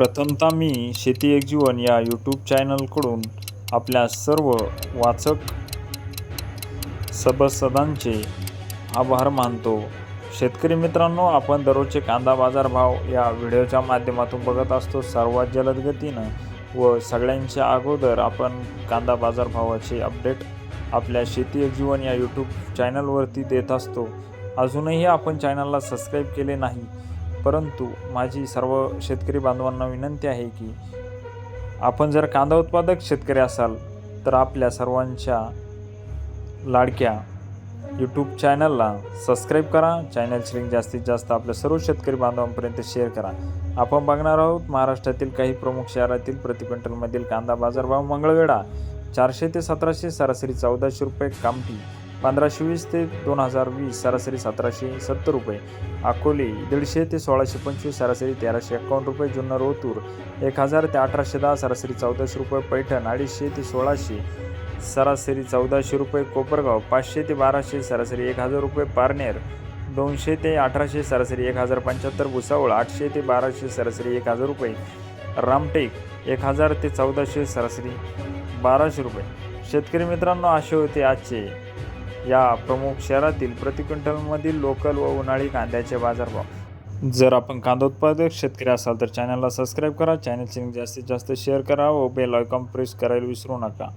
प्रथमतः मी शेती एक जीवन या यूट्यूब चॅनलकडून आपल्या सर्व वाचक सभासदांचे आभार मानतो. शेतकरी मित्रांनो आपण दररोजचे कांदा बाजार भाव या व्हिडिओच्या माध्यमातून बघत असतो. सर्वात जलद गतीनं व सगळ्यांच्या अगोदर आपण कांदा बाजारभावाचे अपडेट आपल्या शेती एक जीवन या यूट्यूब चॅनलवरती देत असतो. अजूनही आपण चॅनलला सबस्क्राईब केले नाही परंतु माझी सर्व शेतकरी बांधवांना विनंती आहे की आपण जर कांदा उत्पादक शेतकरी असाल तर आपल्या सर्वांच्या लाडक्या यूट्यूब चॅनलला सबस्क्राईब करा. चॅनलची लिंक जास्तीत जास्त आपल्या सर्व शेतकरी बांधवांपर्यंत शेअर करा. आपण बघणार आहोत महाराष्ट्रातील काही प्रमुख शहरातील प्रति क्विंटलमधील कांदा बाजारभाव मंगळवेढा. चारशे ते सतराशे सरासरी चौदाशे रुपये कामठी. पंधराशे वीस ते दोन हजार वीस सरासरी सतराशे सत्तर रुपये. अकोले दीडशे ते सोळाशे पंचवीस सरासरी तेराशे एकावन्न रुपये. जुन्नर ओतूर एक हजार ते अठराशे दहा सरासरी चौदाशे रुपये. पैठण अडीचशे ते सोळाशे सरासरी चौदाशे रुपये. कोपरगाव पाचशे ते बाराशे सरासरी एक हजार रुपये. पारनेर दोनशे ते अठराशे सरासरी एक हजार पंच्याहत्तर. भुसावळ आठशे ते बाराशे सरासरी एक हजार रुपये. रामटेक एक हजार ते चौदाशे सरासरी बाराशे रुपये. शेतकरी मित्रांनो असे होते आजचे या प्रमुख शहरातील प्रति क्विंटलमधील लोकल व उन्हाळी कांद्याचे बाजारभाव. जर आपण कांदा उत्पादक शेतकरी असाल तर चॅनलला सबस्क्राईब करा. चॅनलची जास्तीत जास्त शेअर करा व बेल आयकॉन प्रेस करायला विसरू नका.